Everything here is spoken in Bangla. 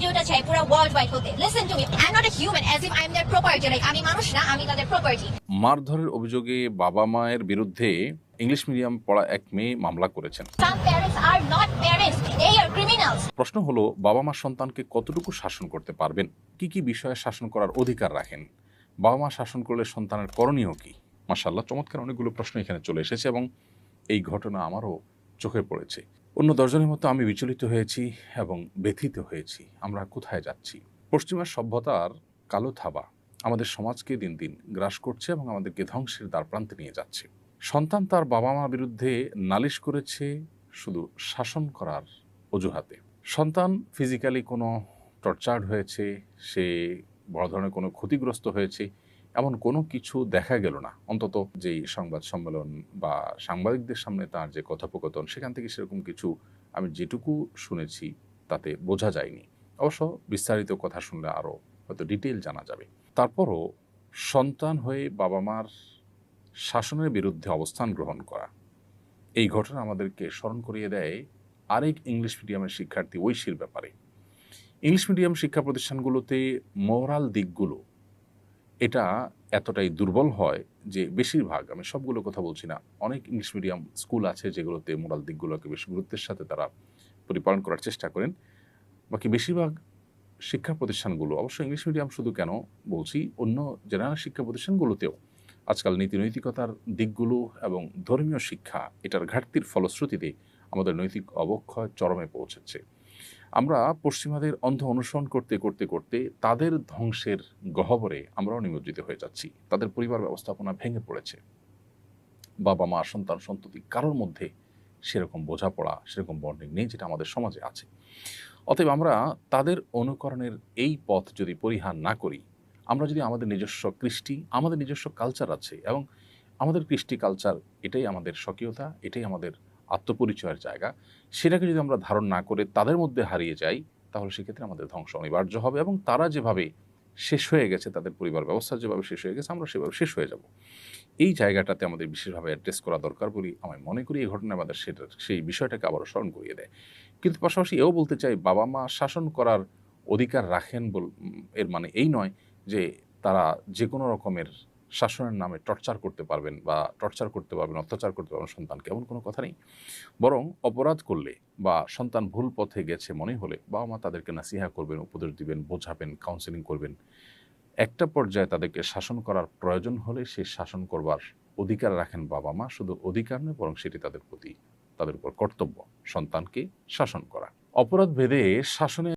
ভিডিওটা চাই পুরো ওয়ার্ল্ড ওয়াইড হতে। Listen to me I am not a human as if I am their property like আমি মানুষ না আমি তাদের প্রপার্টি মারধরের অভিযোগে বাবা মায়ের বিরুদ্ধে ইংলিশ মিডিয়াম পড়া এক মেয়ে মামলা করেছেন। Some parents are not parents they are criminals প্রশ্ন হলো বাবা মা সন্তানকে কতটুকু শাসন করতে পারবেন? কি কি বিষয়ে শাসন করার অধিকার রাখেন? বাবা মা শাসন করলে সন্তানের করণীয় কি? মাসাল্লাহ চমৎকার অনেকগুলো প্রশ্ন এখানে চলে এসেছে এবং এই ঘটনা আমারও চোখে পড়েছে। অন্য দর্জনের মতো আমি বিচলিত হয়েছি এবং ব্যথিত হয়েছি। আমরা কোথায় যাচ্ছি? পশ্চিমা সভ্যতার কালো থাবা আমাদের সমাজকে দিন দিন গ্রাস করছে এবং আমাদেরকে ধ্বংসের দ্বার প্রান্তে নিয়ে যাচ্ছে। সন্তান তার বাবা মা বিরুদ্ধে নালিশ করেছে শুধু শাসন করার অজুহাতে। সন্তান ফিজিক্যালি কোনো টর্চার্ড হয়েছে, সে বড় ধরনের কোনো ক্ষতিগ্রস্ত হয়েছে এমন কোনো কিছু দেখা গেল না। অন্তত যেই সংবাদ সম্মেলন বা সাংবাদিকদের সামনে তার যে কথোপকথন, সেখান থেকে সেরকম কিছু আমি যেটুকু শুনেছি তাতে বোঝা যায়নি। অবশ্য বিস্তারিত কথা শুনলে আরও হয়তো ডিটেল জানা যাবে। তারপরও সন্তান হয়ে বাবা মার শাসনের বিরুদ্ধে অবস্থান গ্রহণ করা, এই ঘটনা আমাদেরকে স্মরণ করিয়ে দেয় আরেক ইংলিশ মিডিয়ামের শিক্ষার্থী ঐশীর ব্যাপারে। ইংলিশ মিডিয়াম শিক্ষা প্রতিষ্ঠানগুলোতে মোরাল দিকগুলো এটা এতটাই দুর্বল হয় যে বেশিরভাগ, আমি সবগুলো কথা বলছি না, অনেক ইংলিশ মিডিয়াম স্কুল আছে যেগুলোতে মোরাল দিকগুলোকে বেশ গুরুত্বের সাথে তারা পরিপালন করার চেষ্টা করেন। বাকি বেশিরভাগ শিক্ষা প্রতিষ্ঠানগুলো, অবশ্য ইংলিশ মিডিয়াম শুধু কেন বলছি, অন্য জেনারেল শিক্ষা প্রতিষ্ঠানগুলোতেও আজকাল নীতি নৈতিকতার দিকগুলো এবং ধর্মীয় শিক্ষা এটার ঘাটতির ফলশ্রুতিতে আমাদের নৈতিক অবক্ষয় চরমে পৌঁছেছে। আমরা পশ্চিমাদের অন্ধ অনুসরণ করতে করতে করতে তাদের ধ্বংসের গহ্বরে আমরাও নিমজ্জিত হয়ে যাচ্ছি। তাদের পরিবার ব্যবস্থাপনা ভেঙে পড়েছে। বাবা, মা, সন্তান, সন্ততি কারোর মধ্যে সেরকম বোঝাপড়া, সেরকম বন্ডিং নেই যেটা আমাদের সমাজে আছে। অতএব আমরা তাদের অনুকরণের এই পথ যদি পরিহার না করি, আমরা যদি আমাদের নিজস্ব কৃষ্টি, আমাদের নিজস্ব কালচার আছে এবং আমাদের কৃষ্টি কালচার এটাই আমাদের স্বকীয়তা, এটাই আমাদের আত্মপরিচয়ের জায়গা। সেটাকে যদি আমরা ধারণ না করে তাদের মধ্যে হারিয়ে যাই, তাহলে সেক্ষেত্রে আমাদের ধ্বংস অনিবার্য হবে এবং তারা যেভাবে শেষ হয়ে গেছে, তাদের পরিবার ব্যবস্থা যেভাবে শেষ হয়ে গেছে, আমরা সেভাবে শেষ হয়ে যাব। এই জায়গাটাতে আমাদের বিশেষভাবে অ্যাড্রেস করা দরকার বলি আমি মনে করি। এই ঘটনা আমাদের সেটা সেই বিষয়টাকে আবারও স্মরণ করিয়ে দেয়। কিন্তু পাশাপাশি এও বলতে চাই, বাবা মা শাসন করার অধিকার রাখেন বল এর মানে এই নয় যে তারা যে কোনো রকমের শাসনের নামে টর্চার করতে পারবেন বা টর্চার করতে পারবেন, অত্যাচার করতে পারবেন সন্তানকে, এমন কোনো কথা নেই। বরং অপরাধ করলে বা সন্তান ভুল পথে গেছে মনে হলে বাবা মা তাদেরকে নাসিহা করবেন, উপদেশ দিবেন, বোঝাবেন কাউন্সেলিং করবেন। একটা পর্যায়ে তাদেরকে শাসন করার প্রয়োজন হলে সে শাসন করবার অধিকার রাখেন বাবা মা, শুধু অধিকার নয়, বরং সেটি তাদের প্রতি, তাদের উপর কর্তব্য, সন্তানকে শাসন করা। অপরাধ ভেদে শাসনে